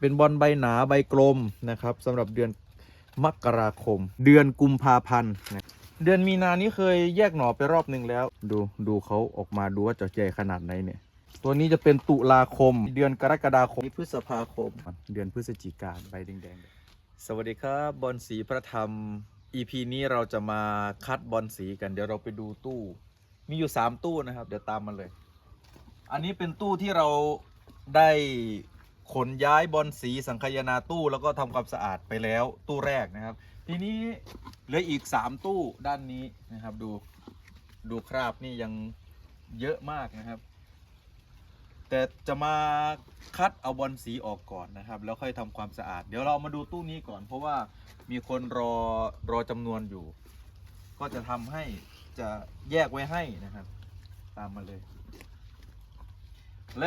เป็นบอลใบหนาใบกลมนะครับสำหรับเดือนมกราคม เดือนกุมภาพันธ์นะเดือนมีนานี้เคยแยกหน่อไปรอบหนึ่งแล้ว ดูดูเขาออกมาดูว่าจะใหญ่ขนาดไหนเนี่ย ตัวนี้จะเป็นตุลาคม เดือนกรกฎาคมพฤษภาคม เดือนพฤศจิกาใบแดงๆ สวัสดีครับบอลสีพระธรรม EP นี้เราจะมาคัดบอลสีกัน เดี๋ยวเราไปดูตู้ มีอยู่ 3 ตู้นะครับ เดี๋ยวตามมาเลย อันนี้เป็นตู้ที่เราได้ ขนย้ายบอลสีสังคายนาตู้แล้วก็ทำความสะอาดไปแล้วตู้แรกนะครับ ทีนี้เหลืออีก 3 ตู้ด้านนี้นะครับ ดูดูคราบนี่ยังเยอะมากนะครับ แต่จะมาคัดเอาบอลสีออกก่อนนะครับ แล้วค่อยทำความสะอาด เดี๋ยวเรามาดูตู้นี้ก่อน เพราะว่ามีคนรอรอจำนวนอยู่ ก็จะทำให้จะแยกไว้ให้นะครับ ตามมาเลย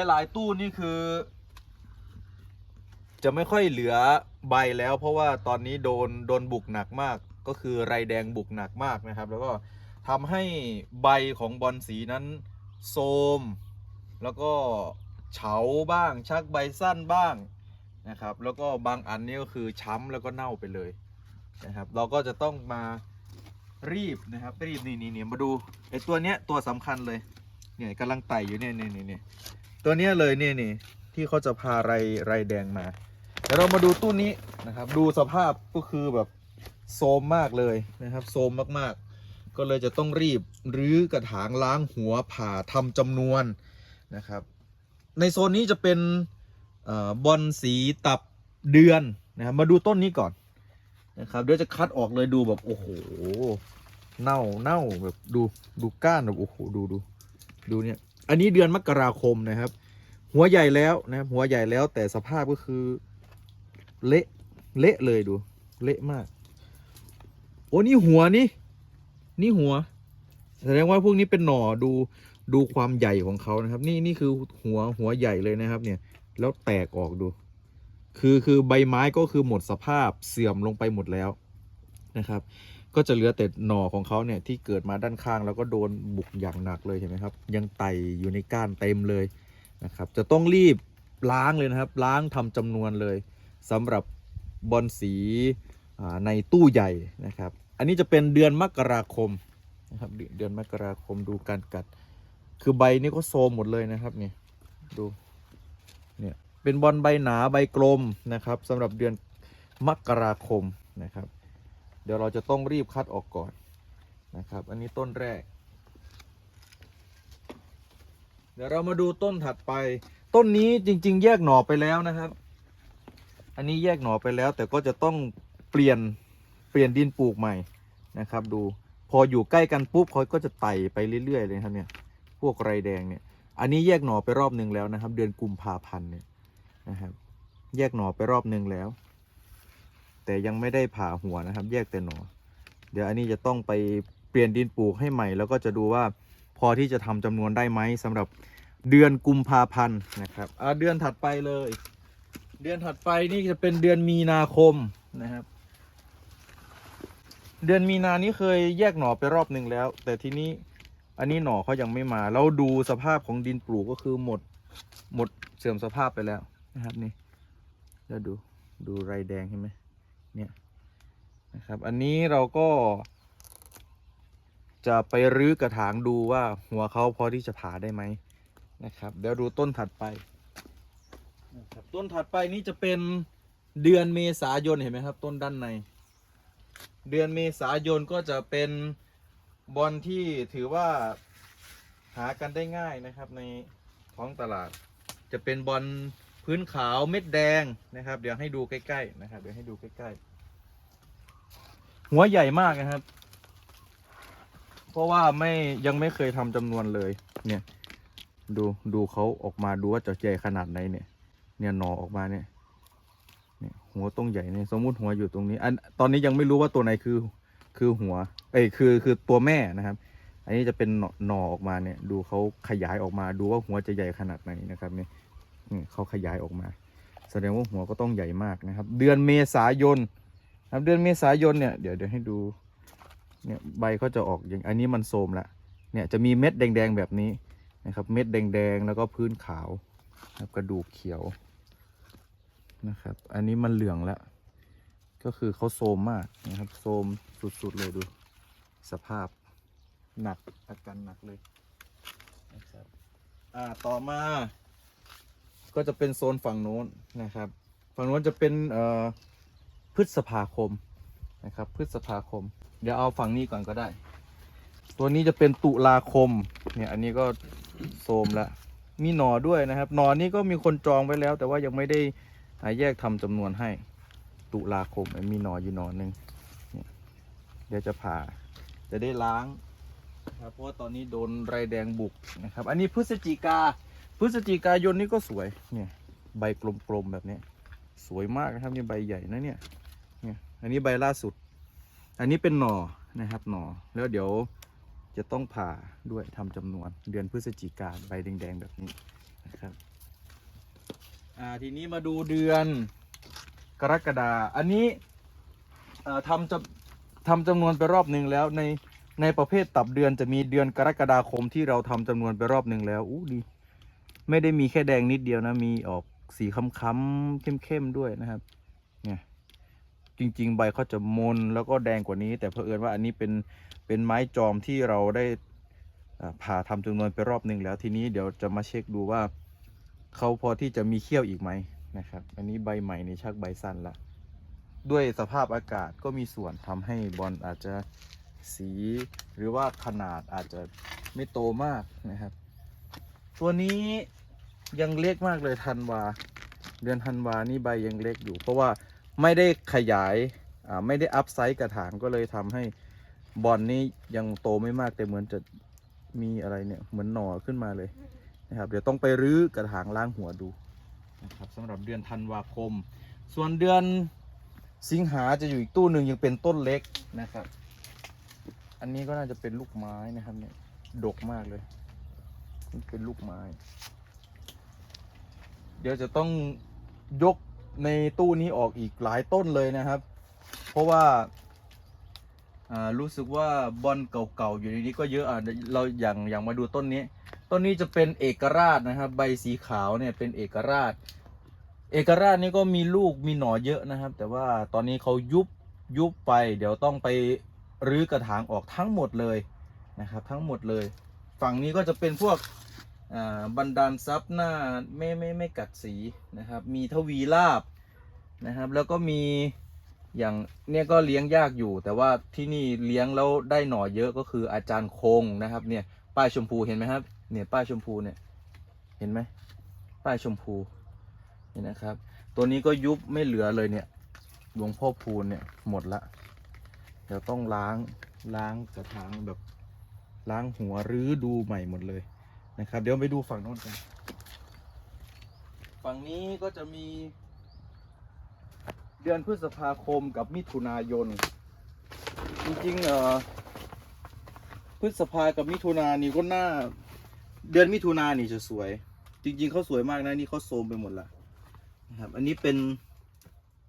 หลายๆตู้นี่คือ จะไม่ค่อยเหลือใบแล้ว เพราะว่าตอนนี้โดนโดนบุกหนักมาก ก็คือไรแดงบุกหนักมากนะครับ แล้วก็ทำให้ใบของบอลสีนั้นโทรมแล้วก็เฉาบ้าง ชักใบสั้นบ้างนะครับ แล้วก็บางอันนี่ก็คือช้ำแล้วก็เน่าไปเลยนะครับ เราก็จะต้องมารีบนะครับรีบนี่นี่นี่มาดูไอ้ตัวเนี้ยตัวสำคัญเลยเนี่ยกำลังไต่อยู่เนี่ยเนี่ยเนี่ยเนี่ตัวเนี้ยเลยเนี่ยนี่ที่เขาจะพาไรไรแดงมา ดี๋ยวเรามาดูตู้นี้นะครับ ดูสภาพก็คือแบบโซมมากเลยนะครับโซมมากๆ ก็เลยจะต้องรีบรื้อกระถางล้างหัวผ่าทำจำนวนนะครับ ในโซนนี้จะเป็นอบอลสีตับเดือนนะครับมาดูต้นนี้ก่อนนะครับเดี๋ยวจะคัดออกเลยดูแบบโอ้โหเน่าเน่าแบบดูดูก้านแบบโอ้โหดูดูดูเนี่ยอันนี้เดือนมกราคมนะครับ หัวใหญ่แล้วนะครับหัวใหญ่แล้วแต่สภาพก็คือ เละเละเลยดู เละมาก โอ้นี่หัวนี่ นี่หัว แสดงว่าพวกนี้เป็นหน่อดูดูความใหญ่ของเขานะครับ นี่นี่คือหัวหัวใหญ่เลยนะครับ เนี่ย แล้วแตกออกดู คือคือใบไม้ก็คือหมดสภาพเสื่อมลงไปหมดแล้วนะครับ ก็จะเหลือแต่หน่อของเขาเนี่ยที่เกิดมาด้านข้างแล้วก็โดนบุกอย่างหนักเลยเห็นไหมครับ ยังไต่อยู่ในก้านเต็มเลยนะครับ จะต้องรีบล้างเลยนะครับ ล้างทำจำนวนเลย สำหรับบอลสีในตู้ใหญ่นะครับ อันนี้จะเป็นเดือนมกราคมนะครับเดือนเดือนมกราคมดูการกัด คือใบนี้ก็โซมหมดเลยนะครับเนี่ยดูเนี่ยเป็นบอลใบหนาใบกลมนะครับสำหรับเดือนมกราคมนะครับ เดี๋ยวเราจะต้องรีบคัดออกก่อนนะครับ อันนี้ต้นแรก เดี๋ยวเรามาดูต้นถัดไป ต้นนี้จริง ๆ แยกหน่อไปแล้วนะครับ อันนี้แยกหน่อไปแล้ว แต่ก็จะต้องเปลี่ยนเปลี่ยนดินปลูกใหม่นะครับ ดูพออยู่ใกล้กันปุ๊บเขาก็จะไต่ไปเรื่อยๆเลยครับเนี่ยพวกไรแดงเนี่ย อันนี้แยกหน่อไปรอบหนึ่งแล้วนะครับ เดือนกุมภาพันธ์เนี่ยนะครับ แยกหน่อไปรอบหนึ่งแล้ว แต่ยังไม่ได้ผ่าหัวนะครับ แยกแต่หน่อเดี๋ยวอันนี้จะต้องไปเปลี่ยนดินปลูกให้ใหม่ แล้วก็จะดูว่าพอที่จะทำจำนวนได้ไหมสำหรับเดือนกุมภาพันธ์นะครับอ่าเดือนถัดไปเลย เดือนถัดไปนี่จะเป็นเดือนมีนาคมนะครับ เดือนมีนานี้เคยแยกหน่อไปรอบหนึ่งแล้ว แต่ทีนี้อันนี้หน่อเขายังไม่มาแล้วดูสภาพของดินปลูกก็คือหมด หมดเสื่อมสภาพไปแล้วนะครับนี่แล้วดูดูไรแดงเห็นไหมเนี่ยนะครับ อันนี้เราก็ จะไปรื้อกระถางดูว่าหัวเขาพอที่จะผ่าได้ไหมนะครับ เดี๋ยวดูต้นถัดไป นะครับต้นถัดไปนี่จะเป็นเดือนเมษายนเห็นไหมครับ ต้นด้านใน เดือนเมษายนก็จะเป็นบอลที่ถือว่าหากันได้ง่ายนะครับในท้องตลาด จะเป็นบอลพื้นขาวเม็ดแดงนะครับ เดี๋ยวให้ดูใกล้ๆนะครับ เดี๋ยวให้ดูใกล้ๆ หัวใหญ่มากนะครับ เพราะว่าไม่ยังไม่เคยทำจำนวนเลย เนี่ย ดูดูเขาออกมาดูว่าจะใหญ่ขนาดไหนเนี่ย เนี่ยหน่อออกมาเนี่ยเนี่ยหัวตรงใหญ่เนี่ยสมมุติหัวอยู่ตรงนี้ อันตอนนี้ยังไม่รู้ว่าตัวไหนคือคือหัว เอ้ยคือคือตัวแม่นะครับ อันนี้จะเป็นหน่อออกมาเนี่ย ดูเขาขยายออกมาดูว่าหัวจะใหญ่ขนาดไหนนะครับเนี่ยนี่เขาขยายออกมา แสดงว่าหัวก็ต้องใหญ่มากนะครับ เดือนเมษายนนะครับเดือนเมษายนเนี่ยเดี๋ยวเดี๋ยวให้ดูเนี่ยใบเขาจะออกอย่างอันนี้มันโทรมละเนี่ยจะมีเม็ดแดงๆแบบนี้นะครับ เม็ดแดงๆแล้วก็พื้นขาว ครับกระดูกเขียวนะครับ อันนี้มันเหลืองแล้ว ก็คือเขาโซมมากนะครับ โซมสุดๆเลยดู สภาพหนักอาการหนักเลยนะครับอ่าต่อมา ก็จะเป็นโซนฝั่งโน้นนะครับ ฝั่งโน้นจะเป็นเอ่อพฤษภาคมนะครับพฤษภาคม เดี๋ยวเอาฝั่งนี้ก่อนก็ได้ ตัวนี้จะเป็นตุลาคมเนี่ยอันนี้ก็โซมแล้ว มีหนอด้วยนะครับ หนอนี้ก็มีคนจองไว้แล้ว แต่ว่ายังไม่ได้แยกทำจำนวนให้ ตุลาคมมีหนออยู่หนอหนึ่งเดี๋ยวจะผ่า จะได้ล้างนะครับเพราะว่าตอนนี้โดนไรแดงบุกนะครับ อันนี้พฤศจิกา พฤศจิกายนนี่ก็สวยเนี่ย ใบกลมๆแบบนี้ สวยมากนะครับนี่ใบใหญ่นะเนี่ยเนี่ย อันนี้ใบล่าสุด อันนี้เป็นหน่อนะครับหน่อแล้วเดี๋ยว จะต้องผ่าด้วยทำจำนวนเดือนพฤศจิกาใบแดงๆแบบนี้นะครับอ่าทีนี้มาดูเดือนกรกฎาอันนี้ทำจะทำจำนวนไปรอบหนึ่งแล้วในในประเภทตับเดือนจะมีเดือนกรกฎาคมที่เราทำจำนวนไปรอบหนึ่งแล้วอู้ดี ไม่ได้มีแค่แดงนิดเดียวนะ มีออกสีค้ำๆเข้มๆด้วยนะครับ จริง ๆ ใบเขาจะมนแล้วก็แดงกว่านี้ แต่เผอิญว่าอันนี้เป็นเป็นไม้จอมที่เราได้อ่าผ่าทำจำนวนไปรอบหนึ่งแล้วทีนี้เดี๋ยวจะมาเช็คดูว่าเขาพอที่จะมีเขี้ยวอีกไหมนะครับ อันนี้ใบใหม่ในชักใบสั้นละด้วยสภาพอากาศก็มีส่วนทำให้บอลอาจจะสีหรือว่าขนาดอาจจะไม่โตมากนะครับ ตัวนี้ยังเล็กมากเลยธันวา เดือนธันวานี่ใบยังเล็กอยู่ เพราะว่า ไม่ได้ขยายไม่ได้อัพไซส์กระถางก็เลยทำให้บอลนี้ยังโตไม่มากแต่เหมือนจะมีอะไรเนี่ยเหมือนหน่อขึ้นมาเลยนะครับ เดี๋ยวต้องไปรื้อกระถางล้างหัวดูนะครับสำหรับเดือนธันวาคม ส่วนเดือนสิงหาจะอยู่อีกตู้หนึ่งยังเป็นต้นเล็กนะครับ อันนี้ก็น่าจะเป็นลูกไม้นะครับเนี่ยดกมากเลยเป็นลูกไม้ เดี๋ยวจะต้องยก ในตู้นี้ออกอีกหลายต้นเลยนะครับ เพราะว่ารู้สึกว่าบอลเก่าๆอยู่ในนี้ก็เยอะอะเราอย่างอย่างมาดูต้นนี้ ต้นนี้จะเป็นเอกราชนะครับ ใบสีขาวเนี่ยเป็นเอกราช เอกราชนี่ก็มีลูกมีหน่อเยอะนะครับ แต่ว่าตอนนี้เขายุบยุบไป เดี๋ยวต้องไปรื้อกระถางออกทั้งหมดเลยนะครับ ทั้งหมดเลย ฝั่งนี้ก็จะเป็นพวก บันดาลซับหน้าไม่ไม่ไม่กัดสีนะครับ มีทวีลาบนะครับ แล้วก็มีอย่างเนี่ยก็เลี้ยงยากอยู่ แต่ว่าที่นี่เลี้ยงแล้วได้หน่อเยอะก็คืออาจารย์คงนะครับเนี่ยป้ายชมพูเห็นไหมครับเนี่ยป้ายชมพูเนี่ยเห็นไหมป้ายชมพูนี่นะครับ ตัวนี้ก็ยุบไม่เหลือเลยเนี่ยหลวงพ่อพูนเนี่ยหมดละเดี๋ยวต้องล้างล้างกระถางแบบล้างหัวรื้อดูใหม่หมดเลย นะครับ เดี๋ยวไปดูฝั่งโน้นกัน ฝั่งนี้ก็จะมี เดือนพฤษภาคมกับมิถุนายน จริงๆเอ่อพฤษภากับมิถุนานี่ก็น่าเดือนมิถุนานี่จะสวย จริง ๆเขาสวยมากนะนี่เขาโซมไปหมดละนะครับ อันนี้เป็น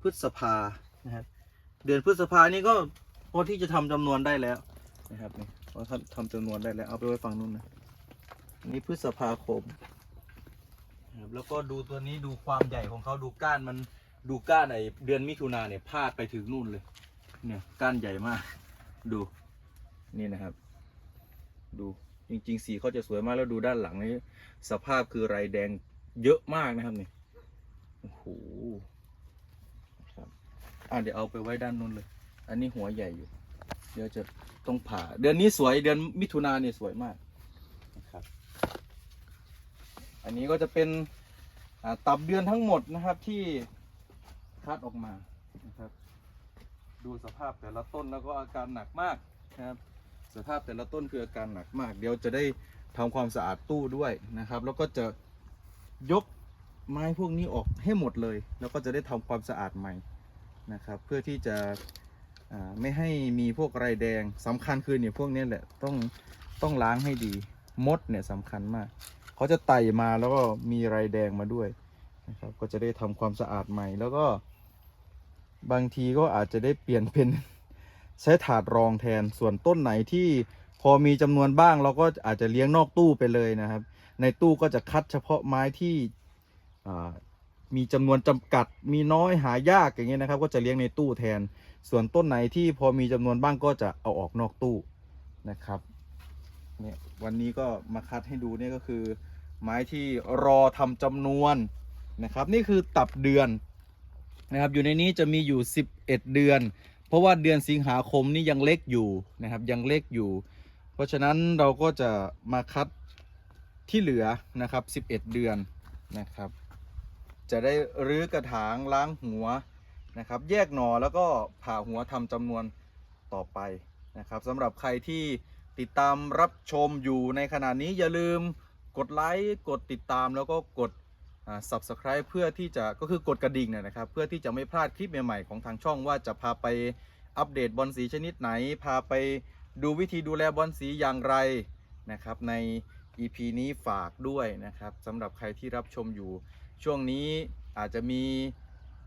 พฤษภานะครับเดือนพฤษภานี่ก็พอที่จะทำจำนวนได้แล้วนะครับนี่พอทำจำนวนได้แล้วเอาไปไว้ฝั่งนู้นนะ นนี้พฤษภาคมนะครับแล้วก็ดูตัวนี้ดูความใหญ่ของเขาดูก้านมันดูก้านไอเดือนมิถุนาเนี่ยพาดไปถึงนู่นเลย เนี่ยก้านใหญ่มาก ดูนี่นะครับ ดูจริง ๆ สีเขาจะสวยมากแล้วดูด้านหลังนี้สภาพคือไรแดงเยอะมากนะครับนี่โอ้โหครับอะเดี๋ยวเอาไปไว้ด้านนู้นเลย อันนี้หัวใหญ่อยู่ เดี๋ยวจะต้องผ่า เดือนนี้สวยเดือนมิถุนาเนี่ยสวยมาก อันนี้ก็จะเป็นตับเดือนทั้งหมดนะครับที่คัดออกมานะครับ ดูสภาพแต่ละต้นแล้วก็อาการหนักมากนะครับ สภาพแต่ละต้นคืออาการหนักมาก เดี๋ยวจะได้ทำความสะอาดตู้ด้วยนะครับ แล้วก็จะยกไม้พวกนี้ออกให้หมดเลย แล้วก็จะได้ทำความสะอาดใหม่นะครับ เพื่อที่จะไม่ให้มีพวกไรแดงสำคัญคือเนี่ยพวกนี้แหละต้องต้องล้างให้ดีมดเนี่ยสำคัญมาก เขาจะไต่มาแล้วก็มีไรแดงมาด้วยนะครับ ก็จะได้ทำความสะอาดใหม่ แล้วก็ บางทีก็อาจจะได้เปลี่ยนเป็นใช้ถาดรองแทนส่วนต้นไหนที่พอมีจำนวนบ้างเราก็อาจจะเลี้ยงนอกตู้ไปเลยนะครับ ในตู้ก็จะคัดเฉพาะไม้ที่มีจำนวนจำกัด มีน้อยหายากอย่างเงี้ยนะครับ ก็จะเลี้ยงในตู้แทน ส่วนต้นไหนที่พอมีจำนวนบ้างก็จะเอาออกนอกตู้นะครับ เนี่ยวันนี้ก็มาคัดให้ดูเนี่ยก็คือ ไม้ที่รอทำจำนวนนะครับ นี่คือตับเดือนนะครับ อยู่ในนี้จะมีอยู่ 11 เดือน เพราะว่าเดือนสิงหาคมนี่ยังเล็กอยู่นะครับ ยังเล็กอยู่ เพราะฉะนั้นเราก็จะมาคัดที่เหลือนะครับ 11 เดือนนะครับ จะได้รื้อกระถางล้างหัวนะครับ แยกหน่อแล้วก็ผ่าหัวทำจำนวนต่อไปนะครับสำหรับใครที่ ติดตามรับชมอยู่ในขณะนี้อย่าลืมกดไลค์กดติดตามแล้วก็กดอ่า subscribe เพื่อที่จะก็คือกดกระดิ่งเนยนะครับ เพื่อที่จะไม่พลาดคลิปใหม่ๆของทางช่องว่าจะพาไปอัปเดตบอลสีชนิดไหน พาไปดูวิธีดูแลบอลสีอย่างไรนะครับใน EP นี้ฝากด้วยนะครับสำหรับใครที่รับชมอยู่ ช่วงนี้อาจจะมี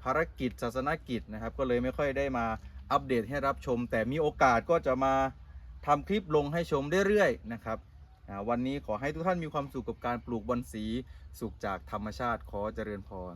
ภารกิจศาสนกิจนะครับ ก็เลยไม่ค่อยได้มาอัปเดตให้รับชม แต่มีโอกาสก็จะมา ทำคลิปลงให้ชมเรื่อยๆนะครับวันนี้ขอให้ทุกท่านมีความสุขกับการปลูกบอนสี สุขจากธรรมชาติขอเจริญพร